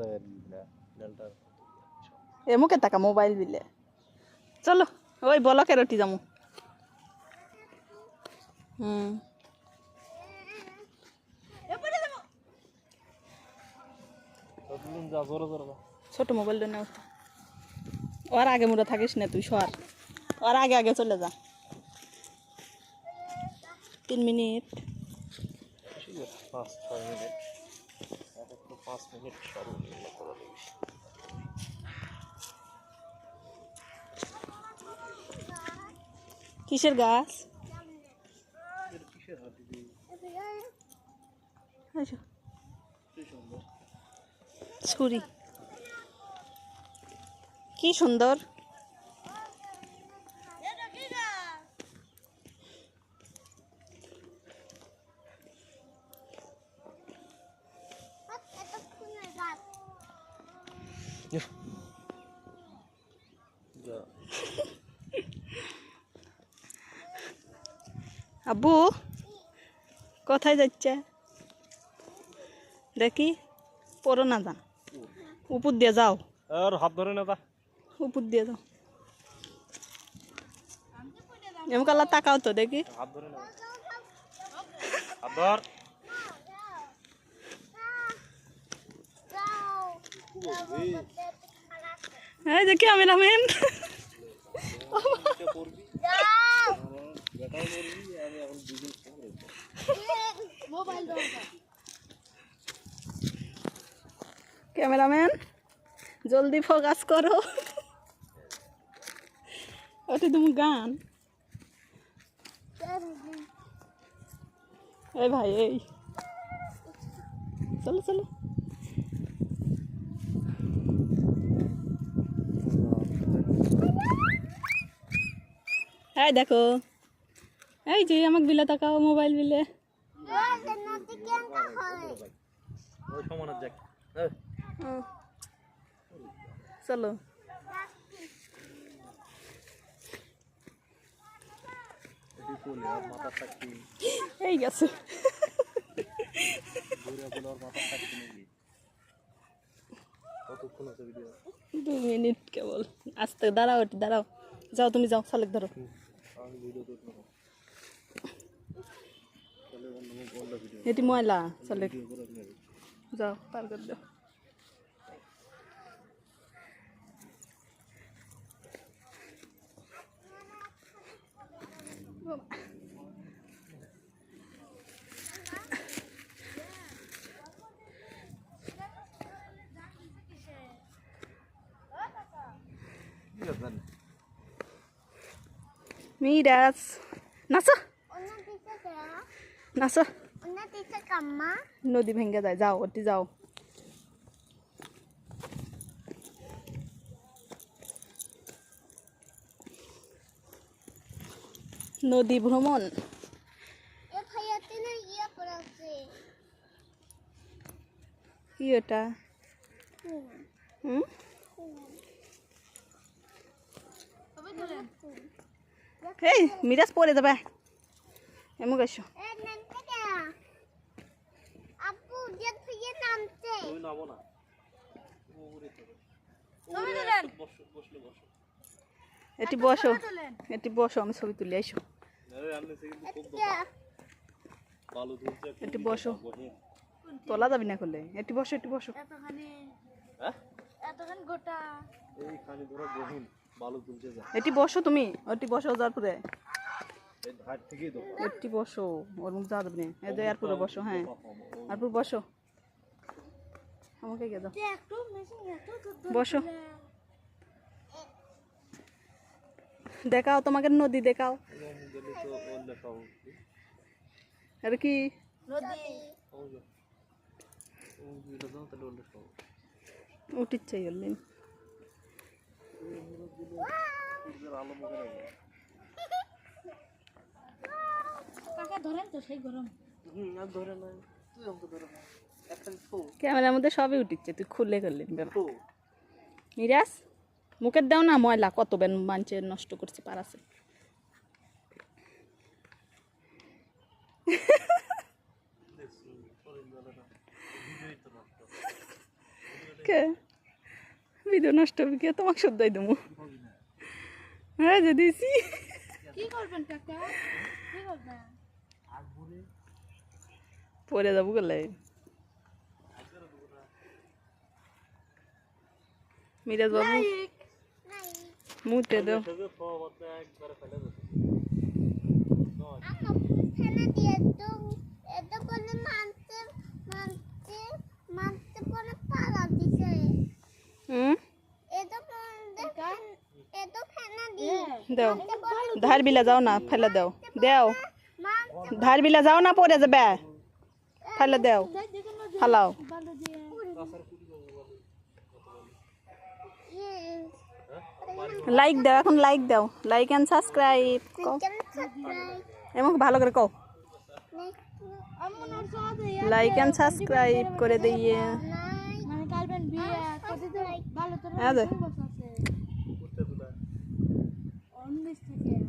জায়গায় এ মুখে টাকা মোবাইল দিলে। চলো ওই বলকে রুটি যাব হুম ছোট মোবাইলটা নেও ওর আগে মোড়া থাকিস না তুই, সর। ওর আগে আগে চলে যা। তিন মিনিট মিনিট। পাঁচ মিনিট সর্বনিম্ন করে দিবি কিসের গাছ? আচ্ছা। ছুরি। কি সুন্দর? আব্বু কোথায় যাচ্ছে? দেখি পড়ো না যা। উপর দিয়ে যাও। আর হাত ধরে না তা উপর দিয়ে যাও। এমন কালা তাকাও তো দেখি। হাত ধরে না হাত ধর। এই যে ক্যামেরাম্যান ক্যামেরাম্যান, জলদি ফোকাস করো। ওটা তুমি গান। এই ভাই, এই। চলো চলো। এই দেখো। এই যে, আমাকে বিলে তাকাও, মোবাইল বিলে। চলো। এই গেছে। দু মিনিট কেবল। আস্তে, দাঁড়াও দাঁড়াও। যাও তুমি, যাও সালেক ধরো। এটি ময়লা নেবে যাও পার করে দাও। জানি মিরাজ নাচো নাচো নদী ভেঙে যায় যাও ওটি যাও নদী ভ্রমণ কি ওটা হুম এই মিরাজ পড়ে যাবে। এমন গেছো আপু যে ফিরে নামছে। তুমি নামো না। ওরে তো। ওরে বসো এটি বসো। এটি বসো আমি ছবি তুলে আইসো। একটু বসো। তোলা যাবি না করলে এটি বসো এটি বসো। এতখানি হ্যাঁ? গোটা। এই খানি ধরো গহীন এটি বসো তুমি ওটি বসো যার পরে এই ধার থেকেই তো। এটি বসো ওর মুখ যাওয়া যাবে না এই যে এরপরে বসো হ্যাঁ। এরপর বসো। আমাকে গিয়ে দাও। যে বসো। দেখাও তোমাকে নদী দেখাও। আর কি? যা উঠিচ্ছে ক্যামেরার মধ্যে সবই উঠিচ্ছে তুই খুলে তো। মিরাজ মুখের দাও না ময়লা কত বেন মানছে নষ্ট করছে পারাছে কে? ভিডিও নষ্ট হবে কে তোমাকে সদ্যাই দেবো। হ্যাঁ যে দিছি কি করবেন কাকা? কি করবেন? পরে যাব গেলে। মিরাজ বাবু মুতে দাও। দিয়ে তো এটা বলে মানতে মানতে মানতে পরে পালা দিছে হুম এটা বলে এটা ফেলে দিয়ে দাও ধার বিলা যাও না ফেলে দাও দাও মান ধার বিলা যাও না পরে যাবে ফেলে দাও ফালাও বালু দিয়ে ইয়ে লাইক দাও এখন লাইক দাও লাইক এন্ড সাবস্ক্রাইব কও কেন সাবস্ক্রাইব এমন ভালো করে কও আমি মনে হচ্ছে আমাদের লাইক এন্ড সাবস্ক্রাইব করে দিয়ে নাই মানে কালবেন বিয়ে কতদিন ভালো তো হ্যাঁ দে। বছর আছে есть.